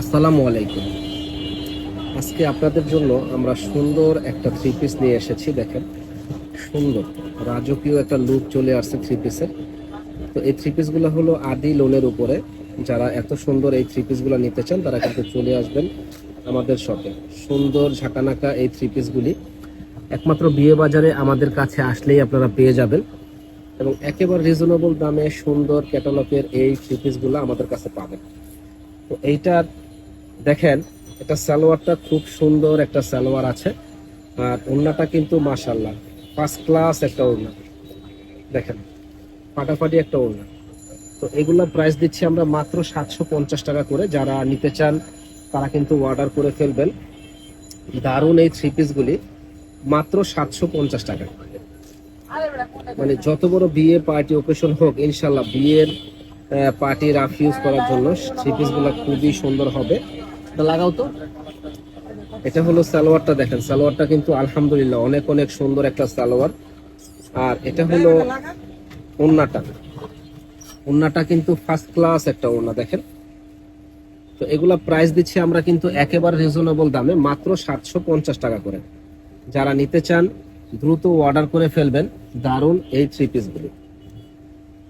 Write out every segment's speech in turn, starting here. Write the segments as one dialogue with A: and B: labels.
A: আসসালামু আলাইকুম। আজকে আপনাদের জন্য আমরা সুন্দর একটা থ্রি পিস নিয়ে এসেছি, দেখেন। সুন্দর, রাজকীয় একটা লুক চলে আসছে থ্রি পিসের তো এই থ্রি পিসগুলো হলো আদি লোনের উপরে। যারা এত সুন্দর এই থ্রি পিসগুলো নিতে চান, তারা কিন্তু চলে আসবেন আমাদের শপে সুন্দর ঝাঁকানাকা এই থ্রি পিসগুলি একমাত্র বিয়ে বাজারে আমাদের কাছে আসলেই আপনারা পেয়ে যাবেন। এবং একেবারে রিজনেবল দামে সুন্দর ক্যাটালগের এই থ্রি পিসগুলো আমাদের কাছে পাবেন। তো এইটার দেখেন এটা সালোয়ারটা খুব সুন্দর একটা সালোয়ার আছে, আর ওড়নাটা কিন্তু মাশাল্লাহ ফার্স্ট ক্লাস একটা ওড়না। দেখেন, ফাটাফাটি একটা ওড়না। তো এগুলো প্রাইস দিচ্ছি আমরা মাত্র সাতশো পঞ্চাশ টাকা করে, যারা নিতে চান, তারা কিন্তু অর্ডার করে ফেলবেন। দারুণ এই থ্রি পিসগুলি মাত্র সাতশো পঞ্চাশ টাকা। মানে যত বড় বিয়ে পার্টি ওকেশন হোক ইনশাল্লাহ বিয়ের পার্টি রাফ ইউজ করার জন্য থ্রি পিসগুলো খুবই সুন্দর হবে। লাগাও তো। এটা হলো সালোয়ারটা দেখেন, সালোয়ারটা কিন্তু আলহামদুলিল্লাহ অনেক অনেক সুন্দর একটা সালোয়ার। আর এটা হলো ওন্নাটা। ওন্নাটা কিন্তু ফার্স্ট ক্লাস একটা ওন্না, দেখেন। তো এগুলা প্রাইস দিচ্ছি আমরা কিন্তু একেবারে রিজনেবল দামে, মাত্র সাতশো পঞ্চাশ টাকা করে। যারা নিতে চান, দ্রুত অর্ডার করে ফেলবেন দারুণ এই থ্রি পিসগুলি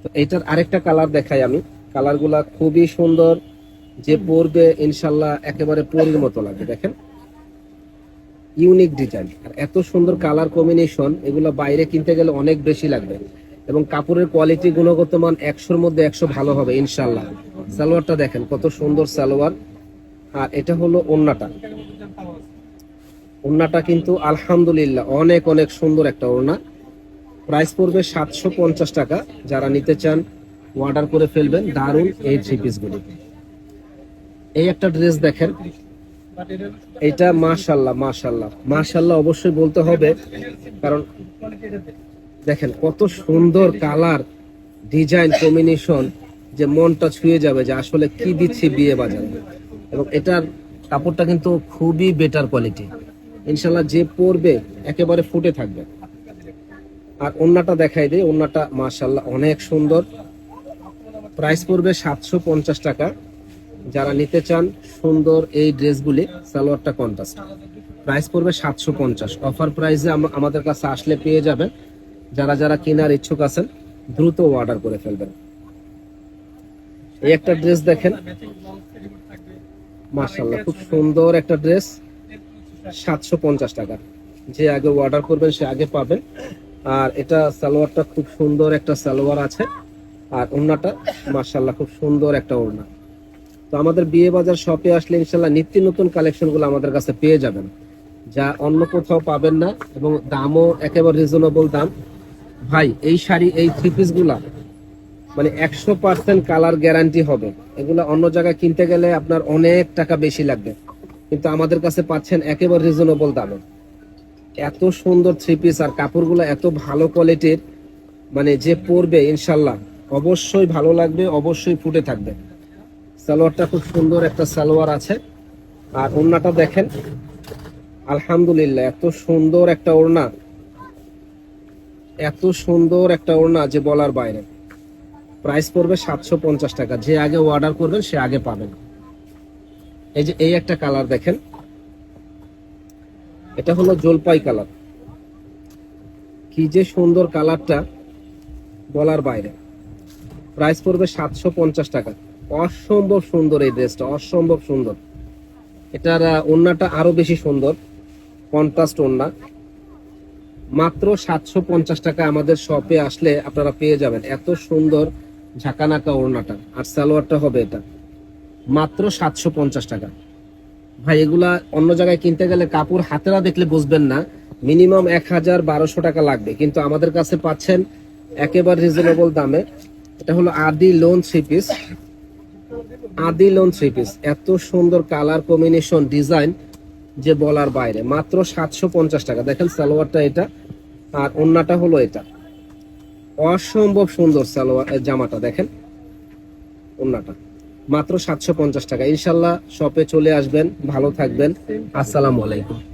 A: তো এটার আরেকটা কালার দেখাই আমি। কালারগুলা খুবই সুন্দর। যে পরবে ইনশাল্লাহ একেবারে পরির মতো লাগবে, দেখেন। Unique design. আর এত সুন্দর কালার কম্বিনেশন, এগুলো বাইরে কিনতে গেলে অনেক বেশি লাগবে। এবং কাপড়ের কোয়ালিটি গুণগত মান একশোর মধ্যে একশো ভালো হবে, ইনশাল্লাহ। সালোয়ারটা দেখেন, কত সুন্দর সালোয়ার। আর এটা হলো ওন্নাটা। ওন্নাটা কিন্তু আলহামদুলিল্লাহ অনেক অনেক সুন্দর একটা ওড়না। প্রাইস পড়বে সাতশো পঞ্চাশ টাকা। যারা নিতে চান অর্ডার করে ফেলবেন দারুণ এই থ্রি পিসগুলি এই একটা ড্রেস দেখেন। এটা মাশাল্লাহ মাশাল্লাহ মাশাল্লাহ অবশ্যই বলতে হবে, কারণ দেখেন কত সুন্দর কালার, ডিজাইন, কম্বিনেশন, যে মনটা ছুঁয়ে যাবে যে আসলে কি দিচ্ছি বিয়ে বাজার। এবং এটার কাপড়টা কিন্তু খুবই বেটার কোয়ালিটি ইনশাল্লাহ যে পরবে, একেবারে ফুটে থাকবে। আর ওন্নাটা দেখাই দিই, ওন্নাটা মাশাল্লাহ অনেক সুন্দর। প্রাইস পড়বে সাতশো পঞ্চাশ টাকা। যারা নিতে চান সুন্দর এই ড্রেসগুলি, সালোয়ারটা কন্ট্রাস্ট প্রাইস পড়বে সাতশো পঞ্চাশ। অফার প্রাইসে আমাদের কাছে আসলে পেয়ে যাবেন। যারা যারা কেনার ইচ্ছুক আছেন, দ্রুত অর্ডার করে ফেলবেন। এই একটা ড্রেস দেখেন। মাশাল্লাহ খুব সুন্দর একটা ড্রেস সাতশো পঞ্চাশ টাকা। যে আগে অর্ডার করবেন, সে আগে পাবেন। আর এটা সালোয়ারটা খুব সুন্দর একটা সালোয়ার আছে। আর ওড়নাটা মার্শাল্লাহ খুব সুন্দর একটা ওড়না। তো আমাদের বিয়ে বাজার শপে আসলে ইনশাল্লাহ নিত্য নতুন কালেকশনগুলো আমাদের কাছে পেয়ে যাবেন। যা অন্য কোথাও পাবেন না এবং দামও একেবারে রিজনেবল দাম। ভাই, এই শাড়ি, এই থ্রি পিসগুলা মানে একশো পার্সেন্ট কালার গ্যারান্টি হবে। এগুলো অন্য জায়গায় কিনতে গেলে আপনার অনেক টাকা বেশি লাগবে। কিন্তু আমাদের কাছে পাচ্ছেন একেবারে রিজনেবল দামে। এত সুন্দর থ্রি পিস আর কাপড়গুলো এত ভালো কোয়ালিটির মানে যে পরবে ইনশাল্লাহ, অবশ্যই ভালো লাগবে, অবশ্যই ফুটে থাকবে। সালোয়ারটা খুব সুন্দর একটা সালোয়ার আছে। আর ওড়নাটা দেখেন, আলহামদুলিল্লাহ, এত সুন্দর একটা ওড়না। এত সুন্দর একটা ওড়না যে বলার বাইরে। প্রাইস পড়বে সাতশো পঞ্চাশ টাকা। যে আগে অর্ডার করবেন, সে আগে পাবেন। এই যে, এই একটা কালার দেখেন। এটা হলো জলপাই কালার। কি যে সুন্দর কালারটা বলার বাইরে। প্রাইস পড়বে সাতশো পঞ্চাশ টাকা। অসম্ভব সুন্দর এই ড্রেসটা অসম্ভব সুন্দর। এটার আহ, ওড়নাটা আরও বেশি সুন্দর কন্ট্রাস্ট ওড়না মাত্র সাতশো পঞ্চাশ টাকা আমাদের শপে আসলে আপনারা পেয়ে যাবেন এত সুন্দর ঝাঁকানাকা ওড়নাটা আর সালোয়ারটা হবে এটা। মাত্র সাতশো পঞ্চাশ টাকা। ভাই এগুলা অন্য জায়গায় কিনতে গেলে কাপড় হাতেরা দেখলে বুঝবেন না মিনিমাম এক হাজার বারোশো টাকা লাগবে। কিন্তু আমাদের কাছে পাচ্ছেন একেবারে রিজনেবল দামে। এটা হলো আদি লোন থ্রি পিস আদি লোন থ্রি পিস এত সুন্দর কালার কম্বিনেশন ডিজাইন যে বলার বাইরে। মাত্র সাতশো পঞ্চাশ টাকা। দেখেন সালোয়ারটা এটা, আর অন্যটা হলো এটা। অসম্ভব সুন্দর সালোয়ার জামাটা, দেখেন। অন্যটা মাত্র সাতশো পঞ্চাশ টাকা। ইনশাল্লাহ শপে চলে আসবেন, ভালো থাকবেন। আসসালামু আলাইকুম।